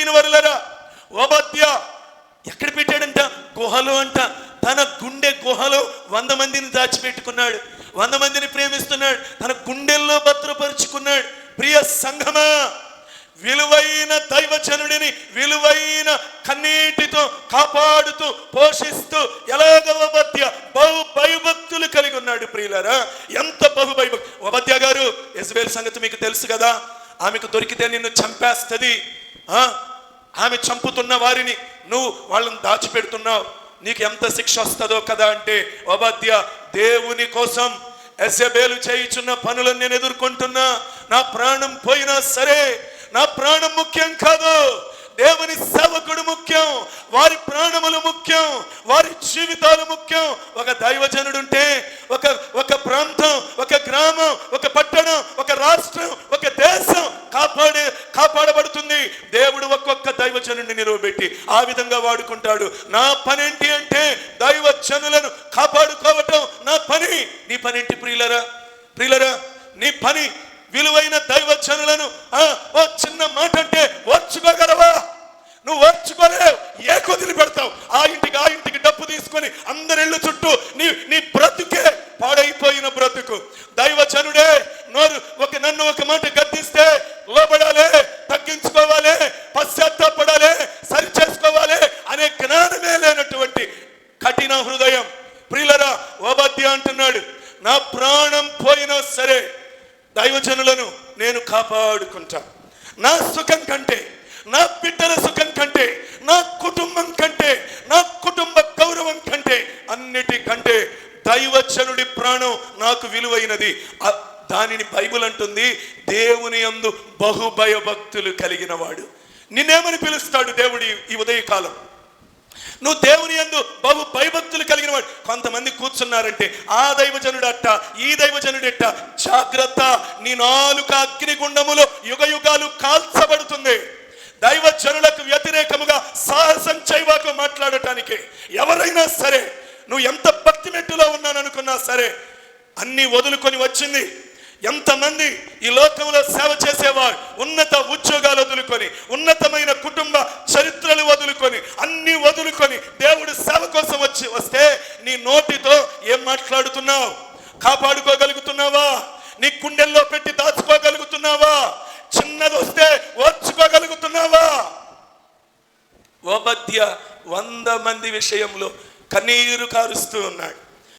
ప్రియమైన వరలరా? ఓబద్య ఎక్కడ పెట్టాడంట? గుహలో అంట. తన గుండె గుహలో వంద మందిని దాచిపెట్టుకున్నాడు. వంద మందిని ప్రేమిస్తున్నాడు. తన గుండెల్లో భద్రపరుచుకున్నాడు. ప్రియ సంఘమా విలువైన దైవజనుడిని విలువైన కన్నీటితో కాపాడుతూ పోషిస్తూ ఎలాగో ఉపధ్య బహు భయభక్తులు కలిగి ఉన్నాడు ప్రియులరా. ఎంత బహు భయభక్తి ఉపధ్య గారు ఎస్బేల్ సంగతి మీకు తెలుసు కదా? ఆమెకు దొరికితే నిన్ను చంపేస్తుంది. ఆ? ఆమె చంపుతున్న వారిని నువ్వు వాళ్ళని దాచిపెడుతున్నావు. నీకు ఎంత శిక్ష వస్తుందో కదా అంటే ఉపధ్య దేవుని కోసం ఎసబేలు చేయుచున్న పనులను నేను ఎదుర్కొంటున్నా. నా ప్రాణం పోయినా సరే నా ప్రాణం ముఖ్యం కాదు. దేవుని సేవకుడు ముఖ్యం వారి ప్రాణములు ముఖ్యం వారి జీవితాలు ముఖ్యం. ఒక దైవజనుడు ఉంటే ఒక ఒక ప్రాంతం ఒక గ్రామం ఒక పట్టణం ఒక రాష్ట్రం ఒక దేశం కాపాడే కాపాడబడుతుంది. దేవుడు ఒక్కొక్క దైవజనుడిని నిలవబెట్టి ఆ విధంగా వాడుకుంటాడు. నా పని ఏంటి అంటే దైవజనులను కాపాడుకోవటం నా పని. నీ పని ఏంటి ప్రియులరా? ప్రియులరా నీ పని విలువైన దైవజనులను ఆ, ఓ చిన్న మాట అంటే ఓర్చుకోగలవా? నువ్వు ఓర్చుకోలేవు ఏ కొదిలి పెడతావు? ఆ ఇంటికి ఆ ఇంటికి డబ్బు తీసుకొని అందరిళ్ళు చుట్టూ నీ నీ బ్రతుకే పాడైపోయిన బ్రతుకు. దైవజనుడే నోరు ఒక నన్ను ఒక మాట ఓబద్య అంటున్నాడు నా ప్రాణం పోయినా సరే దైవజనులను నేను కాపాడుకుంటా. నా సుఖం కంటే నా బిడ్డల సుఖం కంటే నా కుటుంబం కంటే నా కుటుంబ గౌరవం కంటే అన్నిటికంటే దైవచనుడి ప్రాణం నాకు విలువైనది. దానిని బైబుల్ అంటుంది దేవుని యందు బహుభయ భక్తులు కలిగిన వాడు నిన్నేమని పిలుస్తాడు దేవుడి ఈ ఉదయకాలం? నువ్వు దేవుని యందు బహు భయ కూర్చున్నారంటే ఆ దైవజనుడు అట్ట ఈ దైవజనుడు ఎట్ట జాగ్రత్త నీ నాలుక అగ్నిగుండములో యుగ యుగాలు కాల్చబడుతుంది. దైవజనులకు వ్యతిరేకముగా సాహసం చైవాకు మాట్లాడటానికి ఎవరైనా సరే నువ్వు ఎంత భక్తి మెట్టులో ఉన్నాననుకున్నా సరే అన్ని వదులుకొని వచ్చింది. ఎంతమంది ఈ లోకంలో సేవ చేసేవారు ఉన్నత ఉద్యోగాలు వదులుకొని ఉన్నతమైన కుటుంబ చరిత్రలు వదులుకొని అన్ని వదులుకొని దేవుడు సేవ కోసం వచ్చి వస్తే నీ నోటితో ఏం మాట్లాడుతున్నావు? కాపాడుకోగలుగుతున్నావా? నీ గుండెల్లో పెట్టి దాచుకోగలుగుతున్నావా? చిన్నది వస్తే ఓర్చుకోగలుగుతున్నావా? ఓబద్య వంద మంది విషయంలో కన్నీరు కారుస్తూ ఉన్నాడు.